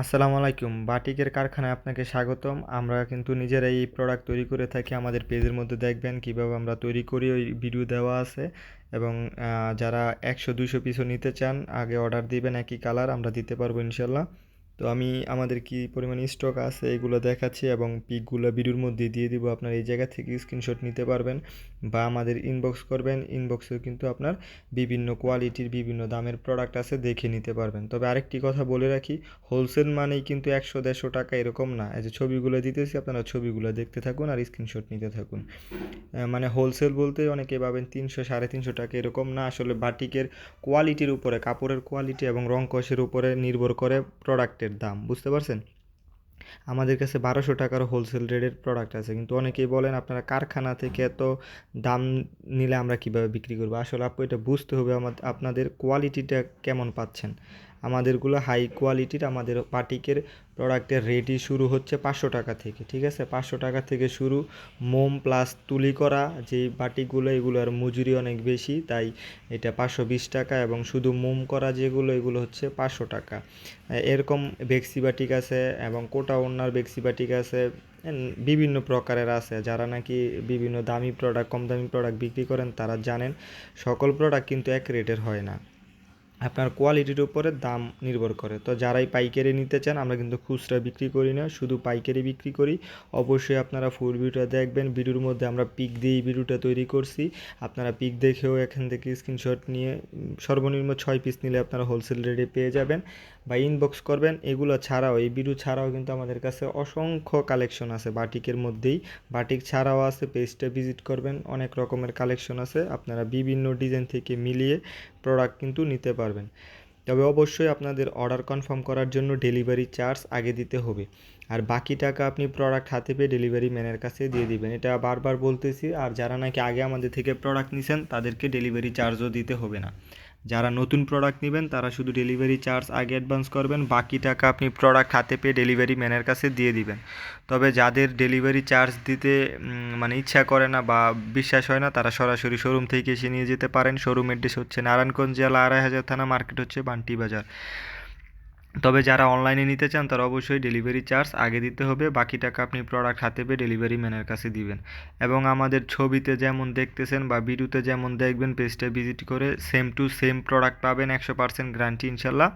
আসসালামু আলাইকুম। বাটিকের কারখানায় আপনাকে স্বাগতম। আমরা কিন্তু নিজেরাই এই প্রোডাক্ট তৈরি করে থাকি। আমাদের পেজের মধ্যে দেখবেন কীভাবে আমরা তৈরি করি। ওই ভিডিও দেওয়া আছে। এবং যারা একশো দুশো পিসও নিতে চান, আগে অর্ডার দিবেন একই কালার আমরা দিতে পারব ইনশাল্লাহ। তো আমি আমাদের কি পরিমাণ স্টক আছে এগুলো দেখাচ্ছি এবং পিকগুলো ভিডিওর মধ্যে দিয়ে দিব। আপনার এই জায়গা থেকে স্ক্রিনশট নিতে পারবেন বা আমাদের ইনবক্স করবেন। ইনবক্সেও কিন্তু আপনার বিভিন্ন কোয়ালিটির বিভিন্ন দামের প্রোডাক্ট আছে দেখে নিতে পারবেন। তবে আরেকটি কথা বলে রাখি হোলসেল মানেই কিন্তু একশো দেড়শো টাকা এরকম না। এই যে ছবিগুলো দিতেছি, আপনারা ছবিগুলো দেখতে থাকুন আর স্ক্রিনশট নিতে থাকুন। মানে হোলসেল বলতে অনেকে পাবেন তিনশো, সাড়ে তিনশো টাকা এরকম না। আসলে বাটিকের কোয়ালিটির উপরে, কাপড়ের কোয়ালিটি এবং রং কষের উপরে নির্ভর করে প্রোডাক্টের প্রোডাক্টের দাম, বুঝতে পারছেন? আমাদের কাছে বারোশো টাকার হোলসেল রেটের প্রোডাক্ট আছে, কিন্তু অনেকেই বলেন, আপনারা কারখানা থেকে এত দাম নিলে আমরা কীভাবে বিক্রি করব? আসলে আপু, এটা বুঝতে হবে আমাদের আপনাদের কোয়ালিটিটা কেমন পাচ্ছেন? আমাদেরগুলো হাই কোয়ালিটির আমাদের পাটিকের প্রোডাক্টের রেটই শুরু হচ্ছে পাঁচশো টাকা থেকে, ঠিক আছে? পাঁচশো টাকা থেকে শুরু মোম প্লাস তুলি করা, যেই বাটিকগুলো এগুলোর মজুরি অনেক বেশি, তাই এটা পাঁচশো বিশ টাকা এবং শুধু মোম করা যেগুলো, এগুলো হচ্ছে পাঁচশো টাকা। এরকম বেক্সি বাটিক আছে এবং কোটা ওনার বেক্সি বাটিক আছে বিভিন্ন প্রকারের আছে। যারা নাকি বিভিন্ন দামি প্রোডাক্ট কম দামি প্রোডাক্ট বিক্রি করেন তারা জানেন, সকল প্রোডাক্ট কিন্তু এক রেটের হয় না। আপনার কোয়ালিটির উপরে দাম নির্ভর করে। তো যারাই পাইকারি নিতে চান, আমরা কিন্তু খুচরা বিক্রি করি না, শুধু পাইকারি বিক্রি করি। অবশ্যই আপনারা ফুল ভিডিওটা দেখবেন, ভিডিওর মধ্যে আমরা পিক দিয়েই ভিডিওটা তৈরি করছি। আপনারা পিক দেখেও এখান থেকে স্ক্রিনশট নিয়ে সর্বনিম্ন ছয় পিস নিলে আপনারা হোলসেল রেটে পেয়ে যাবেন। বা ইনবক্স করবেন, এগুলো ছাড়াও, এই ভিডিও ছাড়াও কিন্তু আমাদের কাছে অসংখ্য কালেকশন আছে বাটিকের মধ্যেই। বাটিক ছাড়াও আছে পেজটা ভিজিট করবেন, অনেক রকমের কালেকশন আছে। আপনারা বিভিন্ন ডিজাইন থেকে মিলিয়ে প্রোডাক্ট কিন্তু নিতে পারবেন। তবে অবশ্যই আপনাদের অর্ডার কনফার্ম করার জন্য ডেলিভারি চার্জ আগে দিতে হবে। আর বাকি টাকা আপনি প্রোডাক্ট হাতে পেয়ে ডেলিভারি ম্যানের কাছে দিয়ে দিবেন। এটা বারবার বলতেছি, আর যারা নাকি আগে আমাদের থেকে প্রোডাক্ট নিছেন, তাদেরকে ডেলিভারি চার্জও দিতে হবে না। যারা নতুন প্রোডাক্ট নেবেন, তারা শুধু ডেলিভারি চার্জ আগে অ্যাডভান্স করবেন, বাকি টাকা আপনি প্রোডাক্ট হাতে পেয়ে ডেলিভারি ম্যানের কাছে দিয়ে দিবেন। তবে যাদের ডেলিভারি চার্জ দিতে মানে ইচ্ছা করে না বা বিশ্বাস হয় না, তারা সরাসরি শোরুম থেকে এসে নিয়ে যেতে পারেন। শোরুম অ্যাড্রেস হচ্ছে নারায়ণগঞ্জ জেলা আড়াই হাজার থানা মার্কেট হচ্ছে বান্টি বাজার। তবে যারা অনলাইনে নিতে চান, তারা অবশ্যই ডেলিভারি চার্জ আগে দিতে হবে। বাকি টাকা আপনি প্রোডাক্ট হাতে পেয়ে ডেলিভারি ম্যানের কাছে দিবেন। এবং আমাদের ছবিতে যেমন দেখতেছেন বা ভিডিওতে যেমন দেখবেন পেজটা ভিজিট করে সেম টু সেম প্রোডাক্ট পাবেন, একশো পার্সেন্ট গ্যারান্টি ইনশাল্লাহ।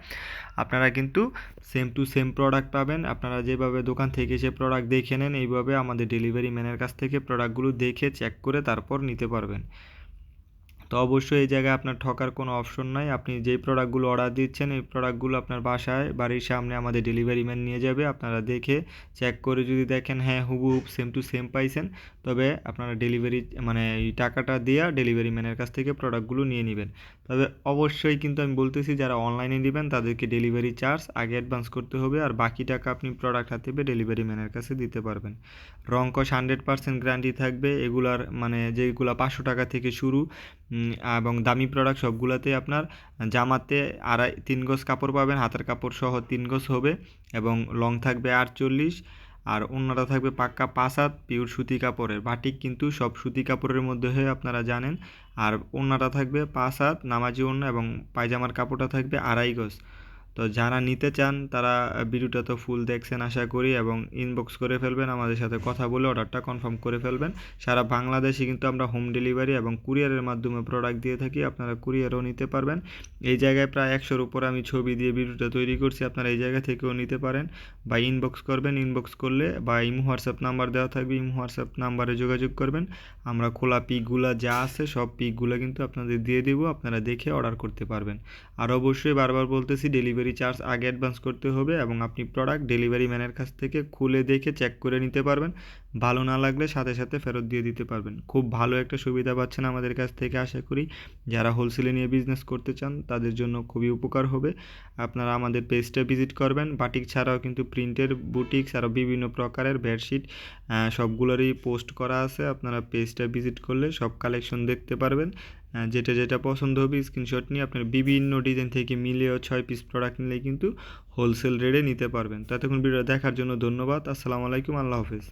আপনারা কিন্তু সেম টু সেম প্রোডাক্ট পাবেন। আপনারা যেভাবে দোকান থেকে সে প্রোডাক্ট দেখে নেন, এইভাবে আমাদের ডেলিভারি ম্যানের কাছ থেকে প্রোডাক্টগুলো দেখে চেক করে তারপর নিতে পারবেন। তো অবশ্যই এই জায়গায় আপনার ঠকার কোনো অপশন নাই। আপনি যেই প্রোডাক্টগুলো অর্ডার দিচ্ছেন, এই প্রোডাক্টগুলো আপনার বাসায়, বাড়ির সামনে আমাদের ডেলিভারি ম্যান নিয়ে যাবে। আপনারা দেখে চেক করে যদি দেখেন হ্যাঁ হুবহুব সেম টু সেম পাইছেন। তবে আপনারা ডেলিভারি মানে টাকাটা দিয়ে ডেলিভারি ম্যানের কাছ থেকে প্রোডাক্টগুলো নিয়ে নেবেন। তবে অবশ্যই কিন্তু আমি বলতেছি, যারা অনলাইনে নেবেন, তাদেরকে ডেলিভারি চার্জ আগে অ্যাডভান্স করতে হবে আর বাকি টাকা আপনি প্রোডাক্ট হাতে পেয়ে ডেলিভারি ম্যানের কাছে দিতে পারবেন। রঙ্কশ হান্ড্রেড পার্সেন্ট গ্যারান্টি থাকবে। এগুলার মানে যেগুলো পাঁচশো টাকা থেকে শুরু এবং দামি প্রোডাক্ট সবগুলোতে আপনার জামাতে আড়াই, তিন গজ কাপড় পাবেন, হাতের কাপড় সহ তিন গজ হবে এবং লং থাকবে আটচল্লিশ। আর অন্যটা থাকবে পাক্কা পাঁচ হাত পিওর সুতি কাপড়ের। বাটিক কিন্তু সব সুতি কাপড়ের মধ্যে হয়ে আপনারা জানেন। আর অন্যটা থাকবে পাঁচ হাত নামাজি অন্য এবং পায়জামার কাপড়টা থাকবে আড়াই গজ। তো যারা নিতে চান, তারা ভিডিওটা তো ফুল দেখছেন আশা করি এবং ইনবক্স করে ফেলবেন, আমাদের সাথে কথা বলে অর্ডারটা কনফার্ম করে ফেলবেন। সারা বাংলাদেশে কিন্তু আমরা হোম ডেলিভারি এবং কুরিয়ারের মাধ্যমে প্রোডাক্ট দিয়ে থাকি, আপনারা কুরিয়ারও নিতে পারবেন। এই জায়গায় প্রায় একশোর উপর আমি ছবি দিয়ে ভিডিওটা তৈরি করছি, আপনারা এই জায়গা থেকেও নিতে পারেন। বা ইনবক্স করবেন ইনবক্স করলে বা ইমো, হোয়াটসঅ্যাপ নাম্বার দেওয়া থাকবে, ইমো, হোয়াটসঅ্যাপ নাম্বারে যোগাযোগ করবেন। আমরা খোলা পিকগুলো যা আছে, সব পিকগুলো কিন্তু আপনাদের দিয়ে দেবো, আপনারা দেখে অর্ডার করতে পারবেন। আর অবশ্যই বারবার বলতেছি ডেলিভারি ডেলিভারি চার্জ আগে অ্যাডভান্স করতে হবে এবং আপনি প্রোডাক্ট ডেলিভারি ম্যানের কাছ থেকে খুলে দেখে চেক করে নিতে পারবেন। ভালো না লাগলে সাথে সাথে ফেরত দিয়ে দিতে পারবেন। খুব ভালো একটা সুবিধা পাচ্ছেন আমাদের কাছ থেকে আশা করি। যারা হোলসেলে নিয়ে বিজনেস করতে চান, তাদের জন্য খুবই উপকার হবে। আপনারা আমাদের পেজটা ভিজিট করবেন। বাটিক ছাড়াও কিন্তু প্রিন্টের বুটিক্স আরও বিভিন্ন প্রকারের বেডশিট সবগুলোরই পোস্ট করা আছে। আপনারা পেজটা ভিজিট করলে সব কালেকশন দেখতে পারবেন। যেটা যেটা পছন্দ হবে স্ক্রিনশট নিয়ে আপনার বিভিন্ন ডিজাইন থেকে মিলিয়েও ছয় পিস প্রোডাক্ট নিলে কিন্তু হোলসেল রেটে নিতে পারবেন। ততক্ষণ ভিডিও দেখার জন্য ধন্যবাদ। আসসালামু আলাইকুম। আল্লাহ হাফিজ।